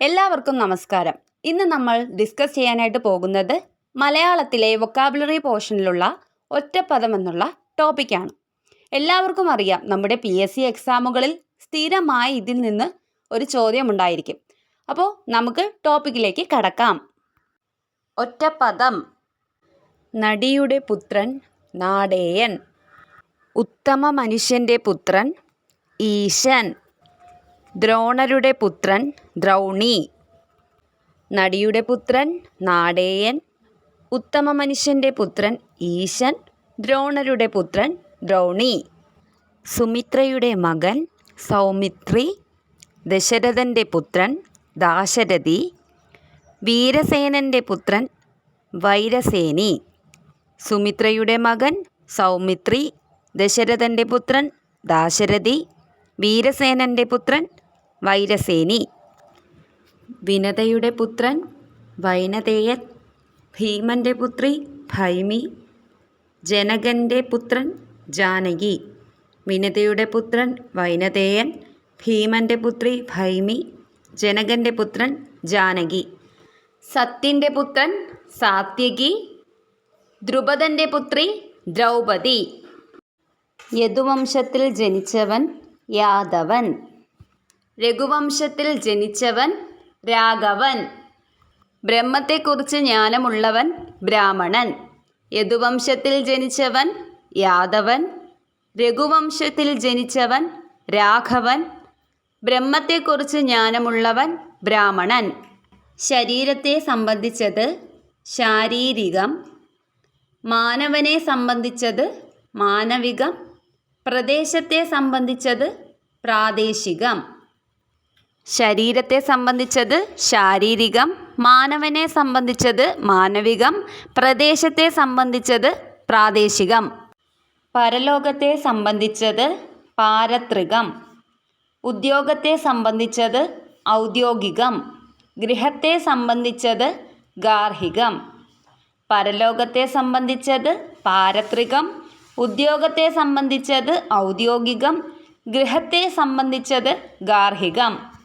എല്ലാവർക്കും നമസ്കാരം. ഇന്ന് നമ്മൾ ഡിസ്കസ് ചെയ്യാനായിട്ട് പോകുന്നത് മലയാളത്തിലെ വൊക്കാബുലറി പോർഷനിലുള്ള ഒറ്റപ്പദം എന്നുള്ള ടോപ്പിക്കാണ് എല്ലാവർക്കും അറിയാം നമ്മുടെ പി എസ് സി എക്സാമുകളിൽ സ്ഥിരമായി ഇതിൽ നിന്ന് ഒരു ചോദ്യം ഉണ്ടായിരിക്കും അപ്പോൾ നമുക്ക് ടോപ്പിക്കിലേക്ക് കടക്കാം. ഒറ്റപ്പദം. നടിയുടെ പുത്രൻ നാടേയൻ. ഉത്തമ മനുഷ്യന്റെ പുത്രൻ ഈശൻ. ദ്രോണരുടെ പുത്രൻ ദ്രൗണി. നടിയുടെ പുത്രൻ നാടേയൻ. ഉത്തമ മനുഷ്യന്റെ പുത്രൻ ഈശൻ. ദ്രോണരുടെ പുത്രൻ ദ്രൗണി. സുമിത്രയുടെ മകൻ സൗമിത്രി. ദശരഥന്റെ പുത്രൻ ദാശരഥി. വീരസേനന്റെ പുത്രൻ വൈരസേനി. സുമിത്രയുടെ മകൻ സൗമിത്രി. ദശരഥന്റെ പുത്രൻ ദാശരഥി. വീരസേനന്റെ പുത്രൻ വൈരസേനി. വിനതയുടെ പുത്രൻ വൈനതേയൻ. ഭീമന്റെ പുത്രി ഭൈമി. ജനകന്റെ പുത്രൻ ജാനകി. വിനതയുടെ പുത്രൻ വൈനതേയൻ. ഭീമന്റെ പുത്രി ഭൈമി. ജനകന്റെ പുത്രൻ ജാനകി. സത്യന്റെ പുത്രൻ സാത്യകി. ദ്രുപദന്റെ പുത്രി ദ്രൗപദി. യദുവംശത്തിൽ ജനിച്ചവൻ യാദവൻ. രഘുവംശത്തിൽ ജനിച്ചവൻ രാഘവൻ. ബ്രഹ്മത്തെക്കുറിച്ച് ജ്ഞാനമുള്ളവൻ ബ്രാഹ്മണൻ. യദുവംശത്തിൽ ജനിച്ചവൻ യാദവൻ. രഘുവംശത്തിൽ ജനിച്ചവൻ രാഘവൻ. ബ്രഹ്മത്തെക്കുറിച്ച് ജ്ഞാനമുള്ളവൻ ബ്രാഹ്മണൻ. ശരീരത്തെ സംബന്ധിച്ചത് ശാരീരികം. മാനവനെ സംബന്ധിച്ചത് മാനവികം. പ്രദേശത്തെ സംബന്ധിച്ചത് പ്രാദേശികം. ശരീരത്തെ സംബന്ധിച്ചത് ശാരീരികം മാനവനെ സംബന്ധിച്ചത് മാനവികം പ്രദേശത്തെ സംബന്ധിച്ചത് പ്രാദേശികം. പരലോകത്തെ സംബന്ധിച്ചത് പാരത്രികം. ഉദ്യോഗത്തെ സംബന്ധിച്ചത് ഔദ്യോഗികം. ഗൃഹത്തെ സംബന്ധിച്ചത് ഗാർഹികം. പരലോകത്തെ സംബന്ധിച്ചത് പാരത്രികം. ഉദ്യോഗത്തെ സംബന്ധിച്ചത് ഔദ്യോഗികം. ഗൃഹത്തെ സംബന്ധിച്ചത് ഗാർഹികം.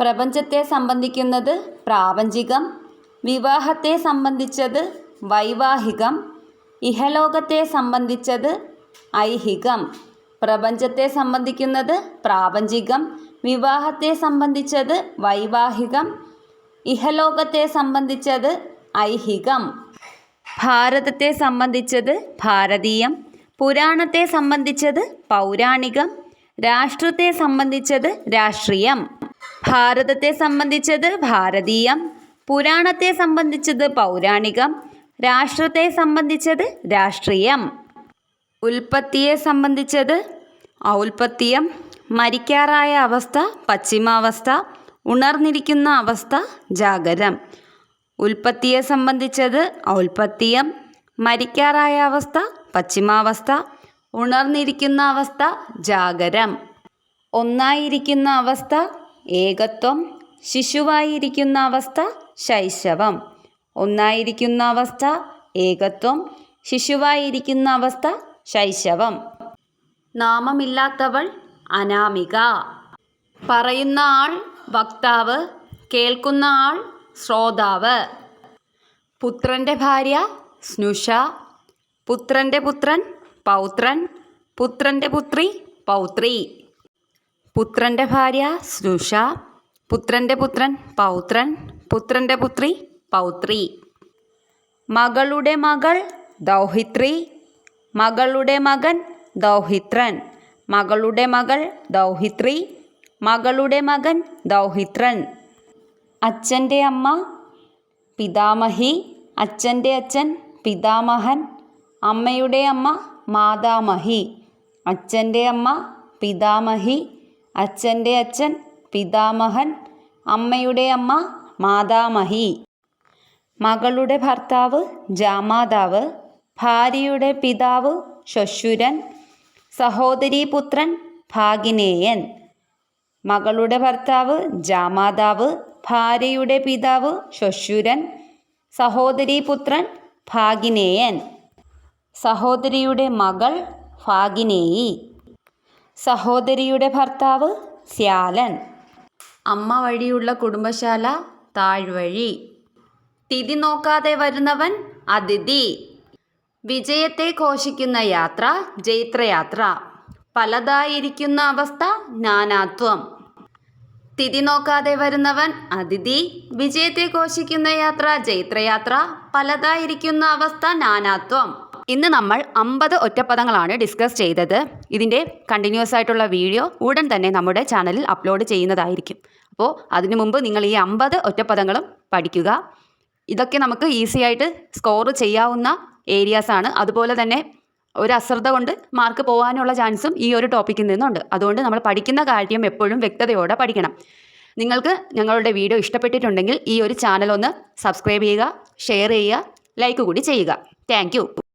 പ്രപഞ്ചത്തെ സംബന്ധിക്കുന്നത് പ്രാപഞ്ചികം വിവാഹത്തെ സംബന്ധിച്ചത് വൈവാഹികം ഇഹലോകത്തെ സംബന്ധിച്ചത് ഐഹികം. പ്രപഞ്ചത്തെ സംബന്ധിക്കുന്നത് പ്രാപഞ്ചികം വിവാഹത്തെ സംബന്ധിച്ചത് വൈവാഹികം ഇഹലോകത്തെ സംബന്ധിച്ചത് ഐഹികം. ഭാരതത്തെ സംബന്ധിച്ചത് ഭാരതീയം പുരാണത്തെ സംബന്ധിച്ചത് പൗരാണികം രാഷ്ട്രത്തെ സംബന്ധിച്ചത് രാഷ്ട്രീയം. ഭാരതത്തെ സംബന്ധിച്ചത് ഭാരതീയം പുരാണത്തെ സംബന്ധിച്ചത് പൗരാണികം രാഷ്ട്രത്തെ സംബന്ധിച്ചത് രാഷ്ട്രീയം. ഉൽപ്പത്തിയെ സംബന്ധിച്ചത് ഔൽപത്യം മരിക്കാറായ അവസ്ഥ പശ്ചിമാവസ്ഥ ഉണർന്നിരിക്കുന്ന അവസ്ഥ ജാഗരം. ഉൽപ്പത്തിയെ സംബന്ധിച്ചത് ഔൽപത്യം മരിക്കാറായ അവസ്ഥ പശ്ചിമാവസ്ഥ ഉണർന്നിരിക്കുന്ന അവസ്ഥ ജാഗരം. ഒന്നായിരിക്കുന്ന അവസ്ഥ ഏകത്വം ശിശുവായിരിക്കുന്ന അവസ്ഥ ശൈശവം. ഒന്നായിരിക്കുന്ന അവസ്ഥ ഏകത്വം ശിശുവായിരിക്കുന്ന അവസ്ഥ ശൈശവം. നാമമില്ലാത്തവൾ അനാമിക. പറയുന്ന ആൾ വക്താവ് കേൾക്കുന്ന ആൾ ശ്രോതാവ്. പുത്രന്റെ ഭാര്യ സ്നുഷ. പുത്രന്റെ പുത്രൻ പൗത്രൻ. പുത്രന്റെ പുത്രി പൗത്രി. പുത്രന്റെ ഭാര്യ സ്നുഷ പുത്രന്റെ പുത്രൻ പൗത്രൻ പുത്രന്റെ പുത്രി പൗത്രി. മകളുടെ മകൾ ദൗഹിത്രി മകളുടെ മകൻ ദൗഹിത്രൻ മകളുടെ മകൾ ദൗഹിത്രി മകളുടെ മകൻ ദൗഹിത്രൻ. അച്ഛന്റെ അമ്മ പിതാമഹി അച്ഛന്റെ അച്ഛൻ പിതാമഹൻ അമ്മയുടെ അമ്മ മാതാമഹി അച്ഛന്റെ അമ്മ പിതാമഹി അച്ഛന്റെ അച്ഛൻ പിതാമഹൻ അമ്മയുടെ അമ്മ മാതാമഹി. മകളുടെ ഭർത്താവ് ജാമാതാവ്. ഭാര്യയുടെ പിതാവ് ശ്വശുരൻ സഹോദരീപുത്രൻ ഭാഗിനേയൻ. മകളുടെ ഭർത്താവ് ജാമാതാവ്. ഭാര്യയുടെ പിതാവ് ശ്വശുരൻ സഹോദരീപുത്രൻ ഭാഗിനേയൻ. സഹോദരിയുടെ മകൾ ഭാഗിനേയി. സഹോദരിയുടെ ഭർത്താവ് ശ്യാലൻ അമ്മ വഴിയുള്ള കുടുംബശാല താഴ്വഴി. തിഥി നോക്കാതെ വരുന്നവൻ അതിഥി. വിജയത്തെ ഘോഷിക്കുന്ന യാത്ര ജൈത്രയാത്ര. പലതായിരിക്കുന്ന അവസ്ഥ നാനാത്വം. തിഥി നോക്കാതെ വരുന്നവൻ അതിഥി. വിജയത്തെ ഘോഷിക്കുന്ന യാത്ര ജൈത്രയാത്ര. പലതായിരിക്കുന്ന അവസ്ഥ നാനാത്വം. ഇന്ന് നമ്മൾ അമ്പത് ഒറ്റപ്പദങ്ങളാണ് ഡിസ്കസ് ചെയ്തത്. ഇതിന്റെ കണ്ടിന്യൂസ് ആയിട്ടുള്ള വീഡിയോ ഉടൻ തന്നെ നമ്മുടെ ചാനലിൽ അപ്ലോഡ് ചെയ്യുന്നതായിരിക്കും. അപ്പോൾ അതിനു മുമ്പ് നിങ്ങൾ ഈ അമ്പത് ഒറ്റപ്പദങ്ങളും പഠിക്കുക. ഇതൊക്കെ നമുക്ക് ഈസി ആയിട്ട് സ്കോർ ചെയ്യാവുന്ന ഏരിയാസ് ആണ്. അതുപോലെ തന്നെ ഒരു അശ്രദ്ധ കൊണ്ട് മാർക്ക് പോകാനുള്ള ചാൻസും ഈ ഒരു ടോപ്പിക്കിൽ നിന്നുണ്ട്. അതുകൊണ്ട് നമ്മൾ പഠിക്കുന്ന കാര്യം എപ്പോഴും വ്യക്തതയോടെ പഠിക്കണം. നിങ്ങൾക്ക് ഞങ്ങളുടെ വീഡിയോ ഇഷ്ടപ്പെട്ടിട്ടുണ്ടെങ്കിൽ ഈ ഒരു ചാനൽ ഒന്ന് സബ്സ്ക്രൈബ് ചെയ്യുക ഷെയർ ചെയ്യുക ലൈക്ക് കൂടി ചെയ്യുക. താങ്ക്